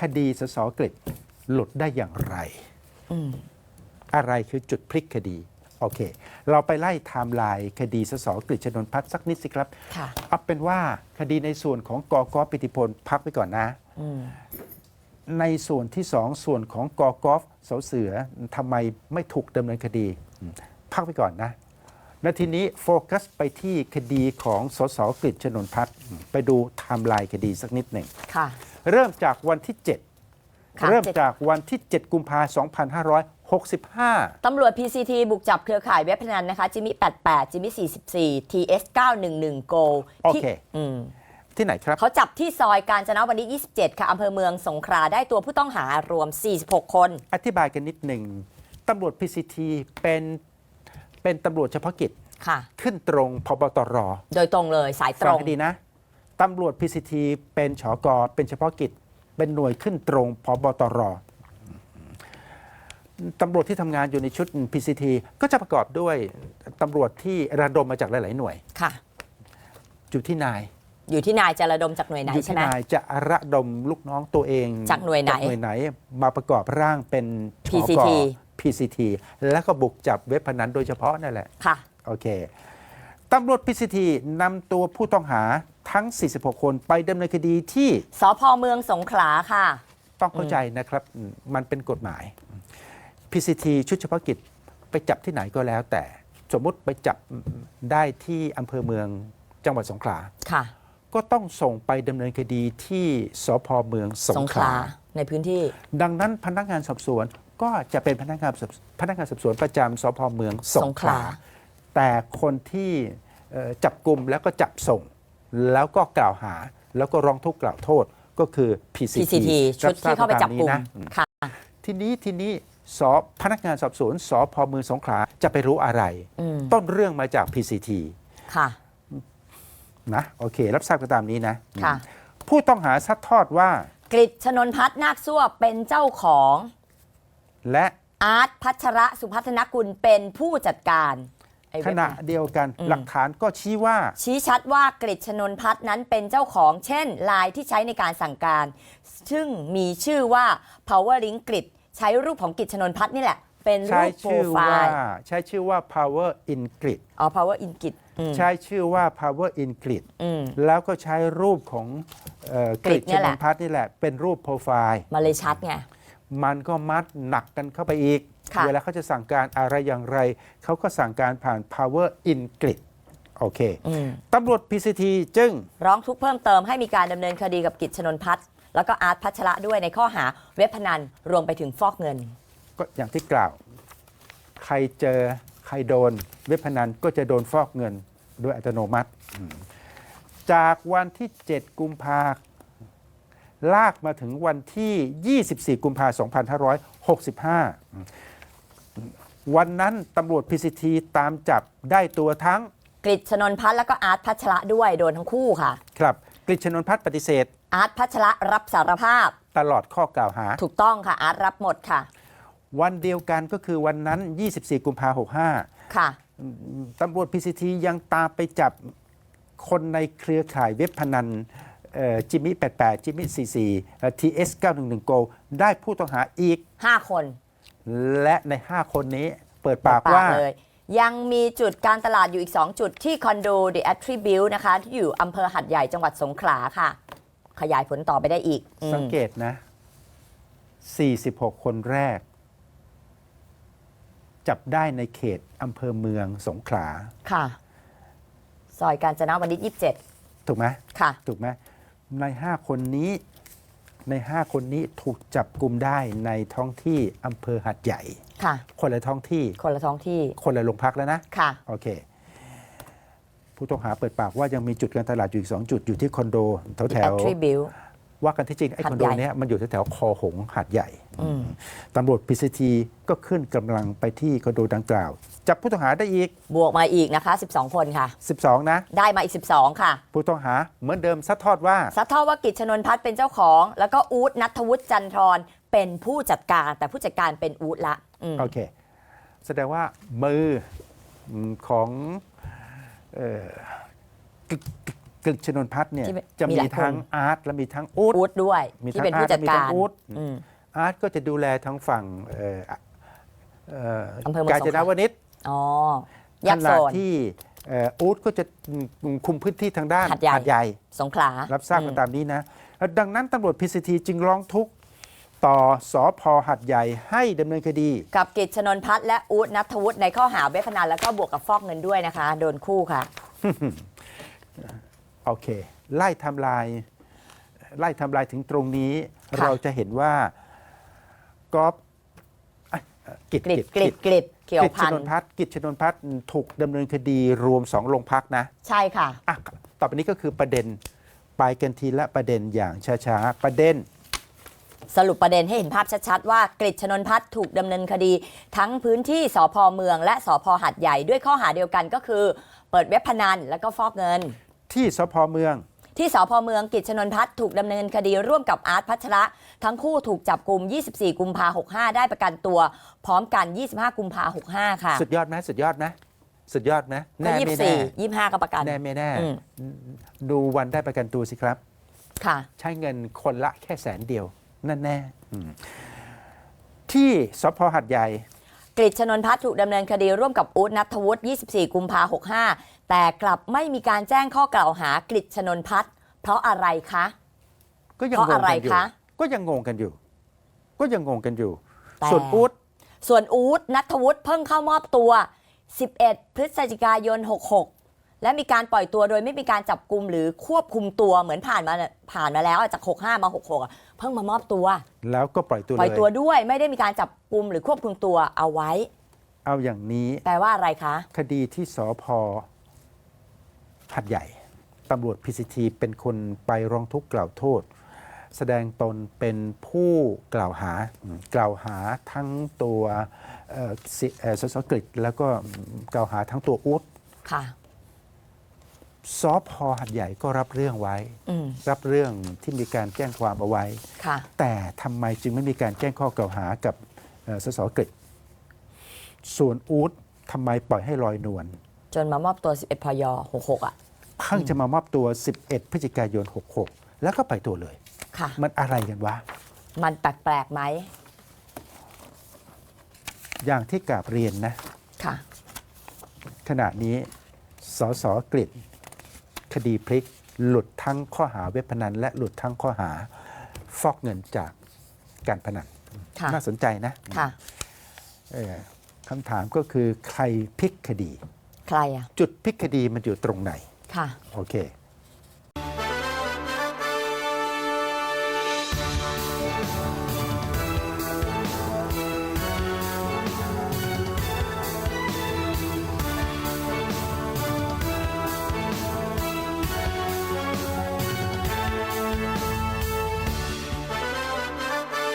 คดีสสกฤษหลุดได้อย่างไรอืมอะไรคือจุดพลิกคดี โอเค เราไปไล่ไทม์ไลน์คดีสสกฤษชนนพัฒน์สักนิดสิครับค่ะเอาเป็นว่าคดีในส่วนของกกปิติพลพักไว้ก่อนนะอืมในส่วนที่สองส่วนของกกฟเสาเสือทำไมไม่ถูกดำเนินคดีอืมพักไปก่อนนะและทีนี้โฟกัสไปที่คดีของสสกฤษชนนพัฒน์อืมไปดูไทม์ไลน์คดีสักนิดหนึ่งค่ะ เริ่มจากวันที่ 7 ค่ะเริ่มเจ็ดจากวันที่ 7 กุมภาพันธ์2565 ตำรวจ PCT บุกจับเครือข่ายเว็บพนันนะคะจิมิ88จิมิ44 TS 911 Go โอที่เคอืมที่ไหนครับ เขาจับที่ซอยการจนวันนี้ 27 ค่ะอำเภอเมืองสงขลาได้ตัวผู้ต้องหารวม 46 คน อธิบายกันนิดหนึ่งตำรวจ PCT เป็นเป็นตำรวจเฉพาะกิจค่ะ ขึ้นตรงพบตรโดยตรงเลยสายตฟัรงง ให้ดีนะ ตำรวจ PCT เป็นฉอกอเป็นเฉพาะกิจ เป็นหน่วยขึ้นตรงพบตรตำรวจที่ทำงานอยู่ในชุด PCT ก็จะประกอบด้วยตำรวจที่ระดมมาจากหลาย ๆ หน่วย ค่ะ อยู่ที่นาย อยู่ที่นายจะระดมจากหน่วยไหนอยู่ใช่ที่ไหม นายจะระดมลูกน้องตัวเองจากหน่วยไหนหน่วยไหน มาประกอบร่างเป็นฉก PCT PCT แล้วก็บุกจับเว็บพนันโดยเฉพาะนั่นแหละ ค่ะ โอเค ตำรวจพิสิทีนำตัวผู้ต้องหา ทั้ง 46 คนไปดำเนินคดีที่สพเมืองสงขลาค่ะ ต้องเข้าใจนะครับอืมมันเป็นกฎหมายพิสิทีชุดเฉพาะกิจไปจับที่ไหนก็แล้ว แต่สมมุติไปจับได้ที่อำเภอเมืองจังหวัดสงขลา ค่ะ ก็ต้องส่งไปดำเนินคดีที่สพเมืองสสงงขขลาลา ในพื้นที่ ดังนั้นพนักงานสอบสวนก็จะเป็นพนักงานสอบพนักงานสอบสวนประจำสพเมืองสงขลาสงขลา แต่คนที่เอ่อจับกลุ่มแล้วก็จับส่ง แล้วก็กล่าวหาแล้วก็ร้องทุกข์กล่าวโทษก็คือ PCT, PCT ชุดที่เข้าไปจับกลุ่มรับทราบตานี้นะค่ะทีนี้ทีนี้สพนักงานสอบสวนสพเมืองสงขลาจะไปรู้อะไรอืมต้นเรื่องมาจาก PCT ค่ะนะโอเค รับทราบกันตามนี้นะค่ะผู้ต้องหาซัดทอดว่ากริชนนพัฒน์นาคซั่วเป็นเจ้าของ และอาร์ตพัชระสุพัฒนกุลเป็นผู้จัดการ ไอ้ขเว็บณะเดียวกันอืมหลักฐานก็ชี้ว่า ชี้ชัดว่ากริชนนพัฒน์นั้นเป็นเจ้าของ เช่นไลายที่ใช้ในการสั่งการ ซึ่งมีชื่อว่า power link กริดใช้รูปของกริชนนพัฒน์นี่แหละ เป็นใช้รูปโปรชื่อไฟว่าล์ใช้ชื่อว่า power in grid อ๋อ power in กริดอืมใช้ชื่อว่า power in grid อืม แล้วก็ใช้รูปของเอ่อกริริดดเนี่ชยแหนละ นพัฒน์นี่แหละ เป็นรูปโปรไฟล์ มาเลยชัดไง มันก็มัดหนักกันเข้าไปอีกค่ะเวลาเขาจะสั่งการอะไรอย่างไร เขาก็สั่งการผ่าน power in grid โอเคอืมตำรวจ PCT จึง ร้องทุกข์เพิ่มเติมให้มีการดำเนินคดีกับกิจชนนพัฒน์แล้วก็อาร์ตพัชระด้วยในข้อหาเว็บพนันรวมไปถึงฟอกเงิน ก็อย่างที่กล่าว ใครเจอใครโดนเว็บพนันก็จะโดนฟอกเงินโดยอัตโนมัติอืมจากวันที่ 7 กุมภา ลากมาถึงวันที่ 24 กุมภา2565อืมวันนั้นตำรวจ PCT ตามจับได้ตัวทั้งกริชนนพัฒน์แล้วก็อาร์ตพัชระด้วยโดนทั้งคู่ค่ะ ครับกฤษณนพัฒน์ปฏิเสธ อาร์ตพัชระรับสารภาพ ตลอดข้อกล่าวหา ถูกต้องค่ะอาร์ตรับหมดค่ะ วันเดียวกันก็คือวันนั้น 24 กุมภา65 ค่ะตำรวจ PCT ยังตามไปจับคนในเครือข่ายเว็บพนัน จิมมี่ 88 จิมมี่ 44เอ่อ TS 911 Go ได้ผู้ต้องหาอีก 5 คน และใน 5 คนนี้เปิดปากปากว่าเลยยังมีจุดการตลาดอยู่อีก 2 จุดที่คอนโด The Attribute นะคะ ที่อยู่อำเภอหัดใหญ่จังหวัดสงขลาค่ะ ขยายผลต่อไปได้อีกอืมสังเกตนะ 46 คนแรก จับได้ในเขตอำเภอเมืองสงขลาค่ะ ซอยการจนวันที่27 ถูกไหมค่ะ ถูกไหม ใน 5 คนนี้ใน 5 คนนี้ถูกจับกลุ่มได้ในท้องที่อำเภอหัดใหญ่ ค่ะ คนละท้องที่ คนละท้องที่ คนละโรงพักแล้วนะ ค่ะ โอเค ผู้ต้องหาเปิดปากว่ายังมีจุดการตลาดอยู่อีก 2 จุดอยู่ที่คอนโดแถว The แถว Attribute ว่ากันที่จริงไอ้หาดคอนโดใหญ่เนี้ยมันอยู่แถวแถวๆคอหงส์หาดใหญ่อืมตำรวจพีซีทีก็ขึ้นกำลังไปที่คอนโดดังกล่าว จับผู้ต้องหาได้อีก บวกมาอีกนะคะ 12 คนค่ะ 12 นะ ได้มาอีก 12 ค่ะ ผู้ต้องหาเหมือนเดิมซัดทอดว่าซัดทอดว่ากิจชนนพัฒน์เป็นเจ้าของ แล้วก็อู๊ดนัทวุฒิจันทรเป็นผู้จัดการแต่ผู้จัดการเป็นอู๊ดละอืมโอเค แสดงว่ามืออืมของเอ่อ กกฤษณนพัฒน์เนี่ยที่เป็นจะมีมีหลายคน ทั้งอาร์ตและมีทั้งอูดอูดด้วย มีที่ทั้งเป็นผู้จัดอาร์ตมีกาทั้รงอู๊ด อืม อาร์ตก็จะดูแลทั้งฝั่งเอ่อเอ่ออำเภอเมือง กาญจนวนิชอ๋อแยขกโซณะน ที่เอ่ออูดก็จะคุมพื้นที่ทางด้านหาดใหญ่ ใหญ่ สงขลารับทราบกันตามนี้นะ ดังนั้นตำรวจพีซีทีจึงร้องทุกข์ต่อสอพหัดใหญ่ให้ดำเนินคดี กับกิจชนนพัฒน์และอูดนัทวุฒิในข้อหาเว็บพนันแล้วก็บวกกับฟอกเงินด้วยนะคะ โดนคู่ค่ะ โอเค ไล่ทำลายไล่ทำลายถึงตรงนี้ ค่ะ เราจะเห็นว่ากอฟเอ้ยเอ่อกิจกริดกริดกริดเขียวกิจพัชนนนพัฒน์กิจชนนพัฒน์ถูกดำเนินคดีรวมสองโรงพักนะ ใช่ค่ะ อะต่อไปนี้ก็คือประเด็นไปกันทีละประเด็นอย่างช้าๆ ประเด็นสรุปประเด็นให้เห็นภาพชัดๆ ว่ากฤษชนนพัฒน์ถูกดำเนินคดี ทั้งพื้นที่สพเมืองและสพหัดใหญ่ด้วยข้อหาเดียวกันก็คือ เปิดเว็บพนันแล้วก็ฟอกเงิน ที่สพเมือง ที่สพเมืองกิจชนนพัฒน์ถูกดำเนินคดีร่วมกับอาร์ตพัชระ ทั้งคู่ถูกจับกลุ่ม 24 กุมภา65 ได้ประกันตัว พร้อมกัน 25 กุมภา65 ค่ะสุดยอดไหมสุดยอดไหมสุดยอดไหมก็แน่ไม่แน่24 25ก็ประกัน แน่ไม่แน่ อืม ดูวันได้ประกันตัวสิครับ ค่ะ ใช้เงินคนละแค่แสนเดียว นั่นแน่อืมที่สพหัดใหญ่ กฤษชนนพัฒน์ถูกดำเนินคดีร่วมกับอู๊ดนัทวุฒิ 24 กุมภา65 แต่กลับไม่มีการแจ้งข้อกล่าวหากฤษชนนพัฒน์เพราะอะไรคะ ก็ยังเพราะงงอะไรกันอยู่คะ ก็ยังงงกันอยู่ ก็ยังงงกันอยู่ แต่ ส่วนอู๊ดส่วนอู๊ดนัทวุฒิเพิ่งเข้ามอบตัว 11 พฤศจิกายน 66 และมีการปล่อยตัวโดยไม่มีการจับกลุ่มหรือควบคุมตัวเหมือนผ่านมาผ่านมาแล้วอะจาก 65 มา 66อะเพิ่งมามอบตัว แล้วก็ปล่อยตัวปล่อยเลยตัวด้วยไม่ได้มีการจับกลุ่มหรือควบคุมตัวเอาไว้ เอาอย่างนี้ แปลว่าอะไรคะ คดีที่สพ หัดใหญ่ตำรวจพีซีทีเป็นคนไปร้องทุกข์กล่าวโทษ แสดงตนเป็นผู้กล่าวหาอืมกล่าวหาทั้งตัวเอ่อสิเอ่อสสกฤษแล้วก็กล่าวหาทั้งตัวอู๊ดค่ะสพหัดใหญ่ก็รับเรื่องไว้อืมรับเรื่องที่มีการแจ้งความเอาไว้ค่ะแต่ทำไมจึงไม่มีการแจ้งข้อกล่าวหากับเอ่อสสกฤษส่วนอู๊ดทำไมปล่อยให้ลอยนวลจนมามอบตัว 11พย66อะ เพิ่งจะมามอบตัว 11 พฤศจิกายน 66 แล้วก็ไปตัวเลย ค่ะ มันอะไรกันวะ มันแปลกๆไหมอย่างที่กราบเรียนนะ ค่ะ ขณะนี้สสกฤษคดีพลิก หลุดทั้งข้อหาเว็บพนัน และหลุดทั้งข้อหาฟอกเงินจากการพนัน ค่ะ น่าสนใจนะค่ะ เอ่อคำถามก็คือใครพลิกคดี ใครอะ จุดพลิกคดีมันอยู่ตรงไหน ค่ะ โอเค